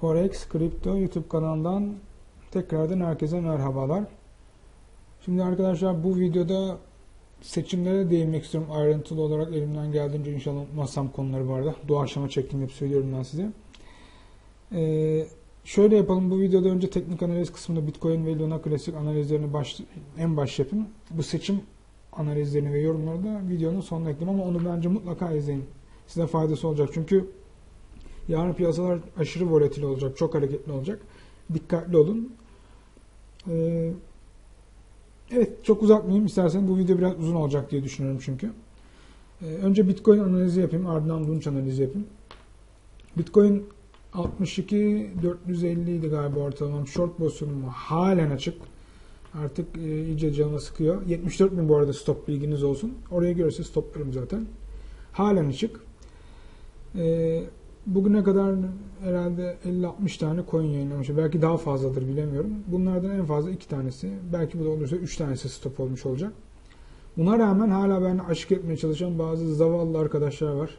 Forex Kripto YouTube kanalından tekrardan herkese merhabalar. Şimdi arkadaşlar bu videoda seçimlere değinmek istiyorum ayrıntılı olarak elimden geldiğince inşallah unutmazsam konuları bu arada. Doğaçlama çektiğim hep söylüyorum ben size. Ee, şöyle yapalım bu videoda önce teknik analiz kısmında Bitcoin ve Luna klasik analizlerini baş, en baş yapayım. Bu seçim analizlerini ve yorumları da videonun sonuna ekleyeyim ama onu bence mutlaka izleyin. Size faydası olacak çünkü Yarın piyasalar aşırı volatil olacak, çok hareketli olacak. Dikkatli olun. Ee, evet, çok uzatmayayım isterseniz. Bu video biraz uzun olacak diye düşünüyorum çünkü. Ee, önce Bitcoin analizi yapayım, ardından Lunch analizi yapayım. Bitcoin 62 450 idi galiba ortalamam. Short pozisyonum halen açık. Artık e, iyice canına sıkıyor. 74 bin bu arada stop bilginiz olsun. Oraya görürse stoplarım zaten. Halen açık. Ee, Bugüne kadar herhalde 50-60 tane coin yayınlamışım. Belki daha fazladır bilemiyorum. Bunlardan en fazla 2 tanesi, belki bu da olursa 3 tanesi stop olmuş olacak. Buna rağmen hala ben aşık etmeye çalışan bazı zavallı arkadaşlar var.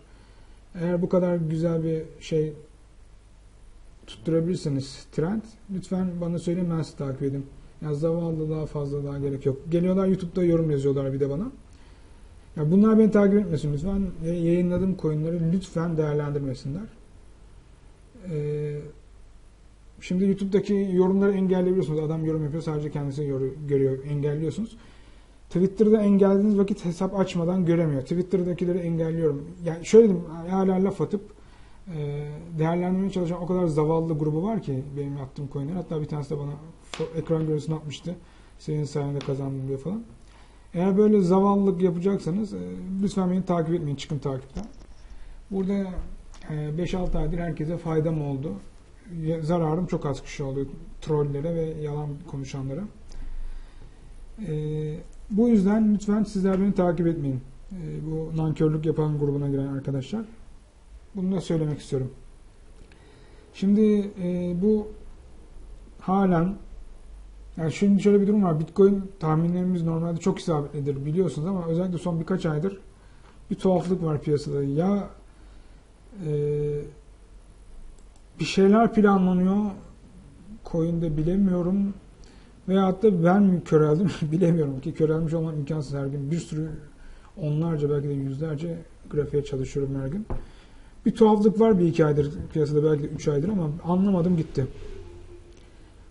Eğer bu kadar güzel bir şey tutturabilirseniz trend lütfen bana söyleyin ben sizi takip edeyim. Ya zavallı daha fazla daha gerek yok. Geliyorlar YouTube'da yorum yazıyorlar bir de bana. Ya bunlar beni takip etmesin lütfen. Yayınladığım coinleri lütfen değerlendirmesinler. Ee, şimdi YouTube'daki yorumları engelleyebiliyorsunuz. Adam yorum yapıyor sadece kendisi görüyor. Engelliyorsunuz. Twitter'da engellediğiniz vakit hesap açmadan göremiyor. Twitter'dakileri engelliyorum. Yani şöyle diyeyim, hala laf atıp e, değerlendirmeye çalışan o kadar zavallı grubu var ki benim yaptığım coinler. Hatta bir tanesi de bana ekran görüntüsünü atmıştı. Senin sayende kazandım diye falan. Eğer böyle zavallılık yapacaksanız e, lütfen beni takip etmeyin. Çıkın takipten. Burada 5-6 aydır herkese faydam oldu. Zararım çok az kişi oluyor. Trollere ve yalan konuşanlara. Ee, bu yüzden lütfen sizler beni takip etmeyin. Ee, bu nankörlük yapan grubuna giren arkadaşlar. Bunu da söylemek istiyorum. Şimdi e, bu halen yani şimdi şöyle bir durum var. Bitcoin tahminlerimiz normalde çok isabetlidir biliyorsunuz ama özellikle son birkaç aydır bir tuhaflık var piyasada. Ya e, bir şeyler planlanıyor coin'de bilemiyorum veyahut da ben mi köreldim bilemiyorum ki körelmiş olmam imkansız her gün bir sürü onlarca belki de yüzlerce grafiğe çalışıyorum her gün. Bir tuhaflık var bir iki aydır piyasada belki de üç aydır ama anlamadım gitti.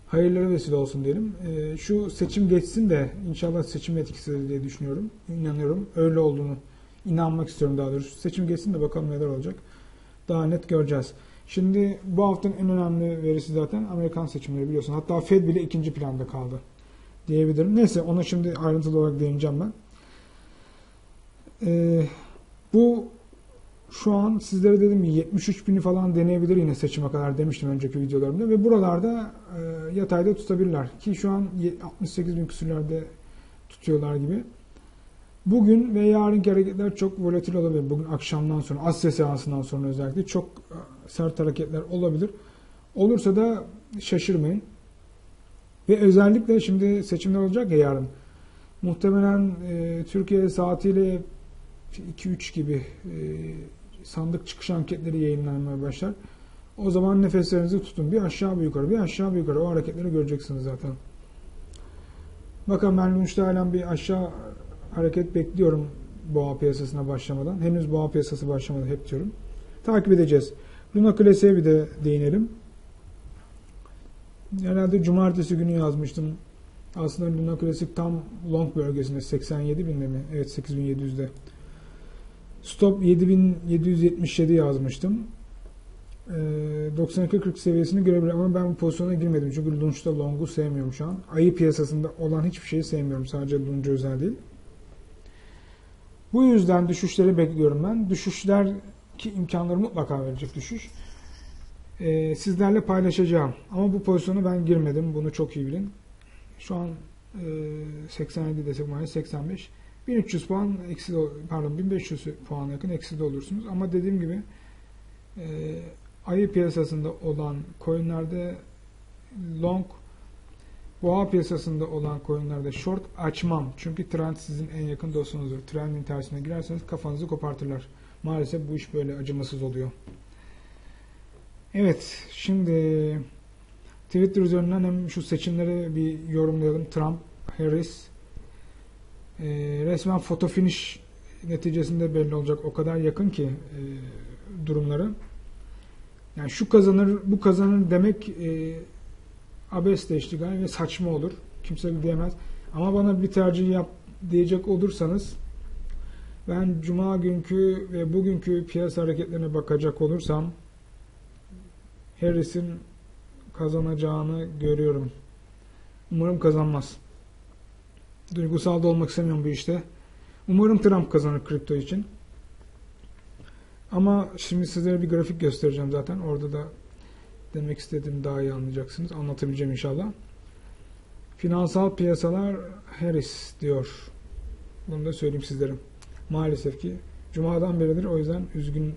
Hayırlara vesile olsun diyelim. E, şu seçim geçsin de inşallah seçim etkisi diye düşünüyorum. İnanıyorum. Öyle olduğunu inanmak istiyorum daha doğrusu. Seçim geçsin de bakalım neler olacak daha net göreceğiz. Şimdi bu haftanın en önemli verisi zaten Amerikan seçimleri biliyorsun. Hatta Fed bile ikinci planda kaldı diyebilirim. Neyse ona şimdi ayrıntılı olarak değineceğim ben. Ee, bu şu an sizlere dedim 73 bini falan deneyebilir yine seçime kadar demiştim önceki videolarımda ve buralarda e, yatayda tutabilirler ki şu an 68 bin küsürlerde tutuyorlar gibi. Bugün ve yarınki hareketler çok volatil olabilir. Bugün akşamdan sonra, Asya seansından sonra özellikle çok e, sert hareketler olabilir. Olursa da şaşırmayın. Ve özellikle şimdi seçimler olacak ya yarın. Muhtemelen e, Türkiye saatiyle 2-3 gibi e, sandık çıkış anketleri yayınlanmaya başlar. O zaman nefeslerinizi tutun. Bir aşağı bir yukarı, bir aşağı bir yukarı. O hareketleri göreceksiniz zaten. Bakın ben Lunch'ta halen bir aşağı hareket bekliyorum boğa piyasasına başlamadan. Henüz boğa piyasası başlamadı hep diyorum. Takip edeceğiz. Luna Klasik'e bir de değinelim. Herhalde cumartesi günü yazmıştım. Aslında Luna Klasik tam long bölgesinde 87 binde mi? Evet 8700'de. Stop 7777 yazmıştım. Ee, 92-40 seviyesini görebilir ama ben bu pozisyona girmedim. Çünkü Lunch'ta long'u sevmiyorum şu an. Ayı piyasasında olan hiçbir şeyi sevmiyorum. Sadece Lunch'a özel değil. Bu yüzden düşüşleri bekliyorum ben. Düşüşler ki imkanları mutlaka verecek düşüş. Ee, sizlerle paylaşacağım. Ama bu pozisyonu ben girmedim. Bunu çok iyi bilin. Şu an e, 87 desek maalesef 85. 1300 puan eksi de, pardon 1500 puan yakın eksi de olursunuz. Ama dediğim gibi e, ayı piyasasında olan coinlerde long Boğa piyasasında olan coinlerde short açmam. Çünkü trend sizin en yakın dostunuzdur. Trendin tersine girerseniz kafanızı kopartırlar. Maalesef bu iş böyle acımasız oluyor. Evet, şimdi Twitter üzerinden hem şu seçimleri bir yorumlayalım. Trump, Harris. Ee, resmen foto finish neticesinde belli olacak. O kadar yakın ki e, durumları. Yani şu kazanır, bu kazanır demek e, abesle iştigal ve saçma olur. Kimse diyemez. Ama bana bir tercih yap diyecek olursanız ben cuma günkü ve bugünkü piyasa hareketlerine bakacak olursam Harris'in kazanacağını görüyorum. Umarım kazanmaz. Duygusal da olmak istemiyorum bu işte. Umarım Trump kazanır kripto için. Ama şimdi sizlere bir grafik göstereceğim zaten. Orada da demek istediğimi daha iyi anlayacaksınız. Anlatabileceğim inşallah. Finansal piyasalar Harris diyor. Bunu da söyleyeyim sizlere. Maalesef ki Cuma'dan beridir. O yüzden üzgün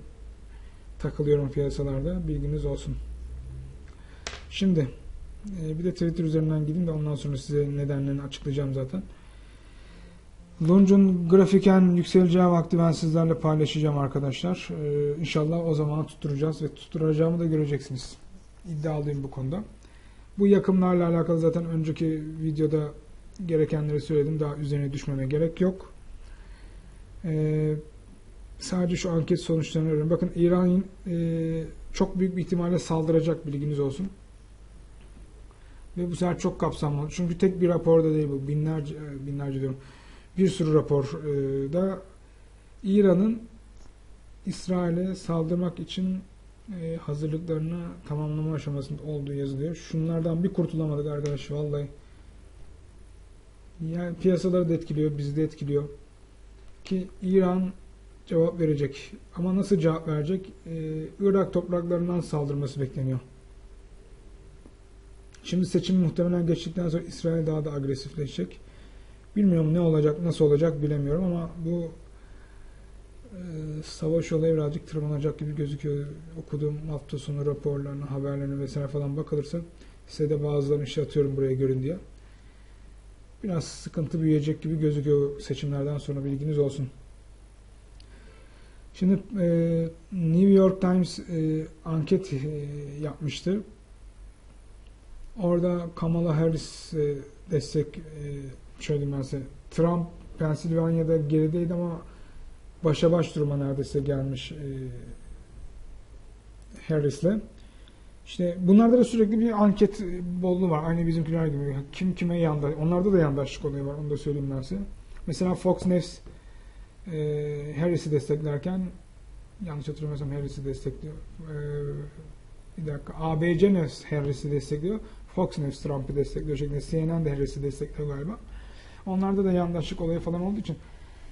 takılıyorum piyasalarda. Bilginiz olsun. Şimdi e, bir de Twitter üzerinden gideyim de ondan sonra size nedenlerini açıklayacağım zaten. Lunge'un grafiken yükseleceği vakti ben sizlerle paylaşacağım arkadaşlar. Ee, inşallah o zaman tutturacağız ve tutturacağımı da göreceksiniz. İddialıyım bu konuda. Bu yakımlarla alakalı zaten önceki videoda gerekenleri söyledim. Daha üzerine düşmeme gerek yok. Ee, sadece şu anket sonuçlarını öğrenin. Bakın İran e, çok büyük bir ihtimalle saldıracak bilginiz olsun. Ve bu sefer çok kapsamlı. Çünkü tek bir raporda değil bu. Binlerce, e, binlerce diyorum. Bir sürü raporda İran'ın İsrail'e saldırmak için e, hazırlıklarını tamamlama aşamasında olduğu yazılıyor. Şunlardan bir kurtulamadık arkadaş vallahi. Yani piyasaları da etkiliyor, bizi de etkiliyor. Ki İran cevap verecek. Ama nasıl cevap verecek? Ee, Irak topraklarından saldırması bekleniyor. Şimdi seçim muhtemelen geçtikten sonra İsrail daha da agresifleşecek. Bilmiyorum ne olacak, nasıl olacak bilemiyorum ama bu savaş olayı birazcık tırmanacak gibi gözüküyor. Okuduğum hafta sonu raporlarını, haberlerini vesaire falan bakılırsa size de bazılarını işte atıyorum buraya görün diye. Biraz sıkıntı büyüyecek gibi gözüküyor seçimlerden sonra bilginiz olsun. Şimdi e, New York Times e, anket e, yapmıştı. Orada Kamala Harris e, destek e, şöyle ben size. Trump Pennsylvania'da gerideydi ama başa baş duruma neredeyse gelmiş e, Harris'le. İşte bunlarda da sürekli bir anket bolluğu var. Aynı bizimkiler gibi. Kim kime yandaş. Onlarda da yandaşlık olayı var. Onu da söyleyeyim ben size. Mesela Fox News e, Harris'i desteklerken yanlış hatırlamıyorsam Harris'i destekliyor. E, bir dakika. ABC News Harris'i destekliyor. Fox News Trump'ı destekliyor şeklinde. CNN de Harris'i destekliyor galiba. Onlarda da yandaşlık olayı falan olduğu için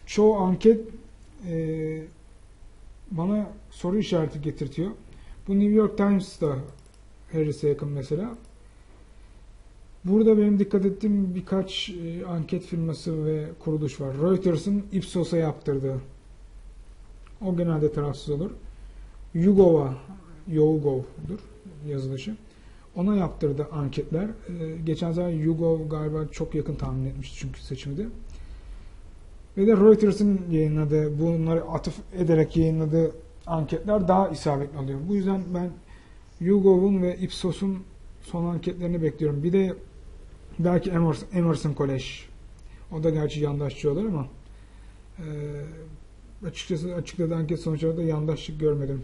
çoğu anket e, bana soru işareti getirtiyor. Bu New York Times da Harris'e yakın mesela. Burada benim dikkat ettiğim birkaç e, anket firması ve kuruluş var. Reuters'ın Ipsos'a yaptırdığı. O genelde tarafsız olur. YouGov'a, YouGov'dur yazılışı. Ona yaptırdı anketler. Ee, geçen zaman YouGov galiba çok yakın tahmin etmişti çünkü seçimde. Ve de Reuters'ın yayınladığı, bunları atıf ederek yayınladığı anketler daha isabetli oluyor. Bu yüzden ben YouGov'un ve Ipsos'un son anketlerini bekliyorum. Bir de belki Emerson, Emerson College. O da gerçi yandaşçı olur ama e, açıkçası açıkladığı anket sonuçlarında yandaşlık görmedim.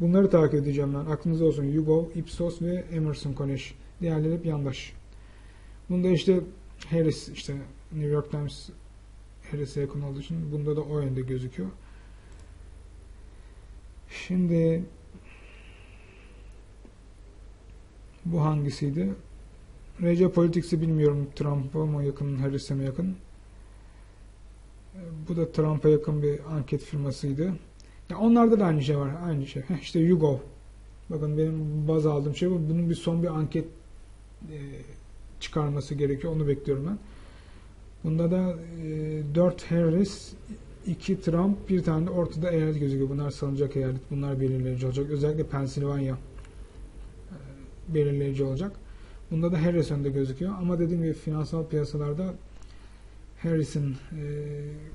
Bunları takip edeceğim ben. Aklınızda olsun. YouGov, Ipsos ve Emerson College. Diğerleri hep yandaş. Bunda işte Harris işte New York Times Harris'e yakın olduğu için bunda da o yönde gözüküyor. Şimdi bu hangisiydi? RC Politics'i bilmiyorum. Trump'a mı yakın, Harris'e mi yakın? Bu da Trump'a yakın bir anket firmasıydı. Ya onlarda da aynı şey var. Aynı şey. Heh, işte YouGov. Bakın benim baz aldığım şey bu. Bunun bir son bir anket e, çıkarması gerekiyor. Onu bekliyorum ben. Bunda da e, 4 Harris, 2 Trump, bir tane de ortada eyalet gözüküyor. Bunlar salınacak eyalet. Bunlar belirleyici olacak. Özellikle Pennsylvania e, belirleyici olacak. Bunda da Harris önde gözüküyor. Ama dediğim gibi finansal piyasalarda Harris'in e,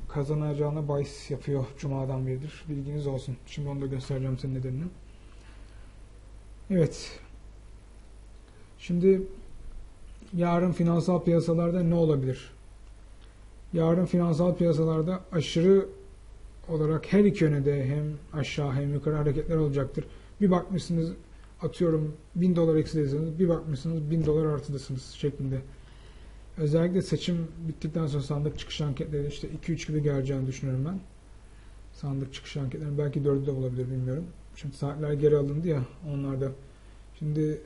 kazanacağına bahis yapıyor Cuma'dan beridir. Bilginiz olsun. Şimdi onu da göstereceğim senin nedenini. Evet. Şimdi yarın finansal piyasalarda ne olabilir? Yarın finansal piyasalarda aşırı olarak her iki yöne de hem aşağı hem yukarı hareketler olacaktır. Bir bakmışsınız atıyorum 1000 dolar eksidesiniz, bir bakmışsınız 1000 dolar artıdasınız şeklinde. Özellikle seçim bittikten sonra sandık çıkış anketleri işte 2-3 gibi geleceğini düşünüyorum ben. Sandık çıkış anketleri belki 4'ü de olabilir bilmiyorum. Şimdi saatler geri alındı ya onlarda. Şimdi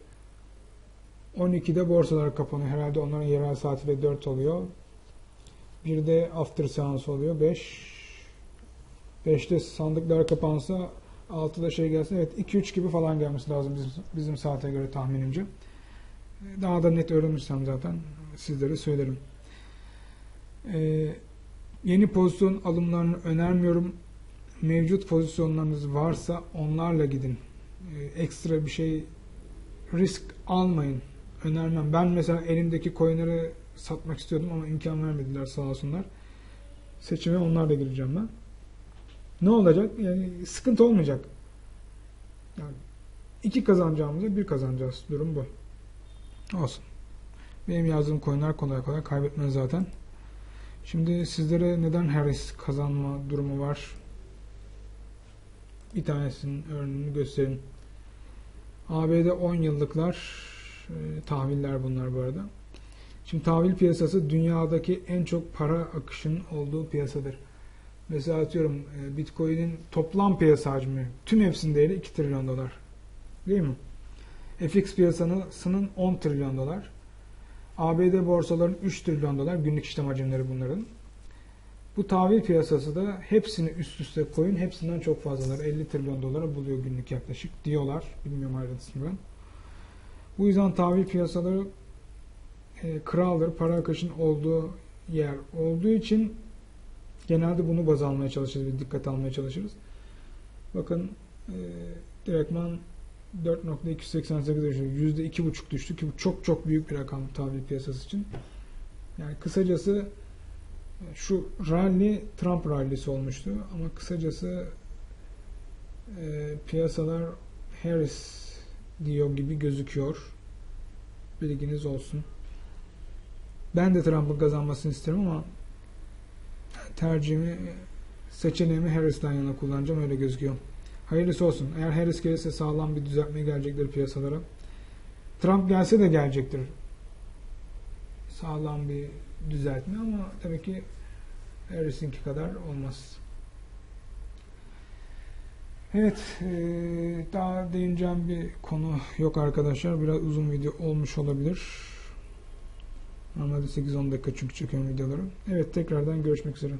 12'de borsalar kapanıyor. Herhalde onların yerel saati de 4 oluyor. Bir de after seansı oluyor. 5 5'te sandıklar kapansa 6'da şey gelse evet 2-3 gibi falan gelmesi lazım bizim, bizim saate göre tahminimce. Daha da net öğrenirsem zaten sizlere söylerim. Ee, yeni pozisyon alımlarını önermiyorum. Mevcut pozisyonlarınız varsa onlarla gidin. Ee, ekstra bir şey risk almayın. Önermem. Ben mesela elimdeki coinleri satmak istiyordum ama imkan vermediler sağ olsunlar. Seçime onlarla gireceğim ben. Ne olacak? Yani sıkıntı olmayacak. Yani iki kazanacağımıza bir kazanacağız. Durum bu. Olsun. Benim yazdığım coinler kolay kolay kaybetmez zaten. Şimdi sizlere neden Harris kazanma durumu var? Bir tanesinin örneğini göstereyim. ABD 10 yıllıklar e, tahviller bunlar bu arada. Şimdi tahvil piyasası dünyadaki en çok para akışının olduğu piyasadır. Mesela atıyorum e, Bitcoin'in toplam piyasa hacmi tüm hepsinin değeri 2 trilyon dolar. Değil mi? FX piyasasının 10 trilyon dolar. ABD borsaların 3 trilyon dolar günlük işlem hacimleri bunların. Bu tahvil piyasası da hepsini üst üste koyun. Hepsinden çok fazlalar. 50 trilyon dolara buluyor günlük yaklaşık diyorlar. Bilmiyorum ayrıntısını ben. Bu yüzden tahvil piyasaları e, kraldır. Para akışının olduğu yer olduğu için genelde bunu baz almaya çalışırız. Bir dikkat almaya çalışırız. Bakın e, direktman 4.288 düştü. %2.5 düştü ki bu çok çok büyük bir rakam tahvil piyasası için. Yani kısacası şu rally Trump rallisi olmuştu ama kısacası e, piyasalar Harris diyor gibi gözüküyor. Bilginiz olsun. Ben de Trump'ın kazanmasını isterim ama tercihimi seçeneğimi Harris'ten yana kullanacağım öyle gözüküyor. Hayırlısı olsun. Eğer Harris gelirse sağlam bir düzeltme gelecektir piyasalara. Trump gelse de gelecektir. Sağlam bir düzeltme ama tabii ki Harris'inki kadar olmaz. Evet, daha değineceğim bir konu yok arkadaşlar. Biraz uzun video olmuş olabilir. Normalde 8-10 dakika çünkü çekiyorum videoları. Evet, tekrardan görüşmek üzere.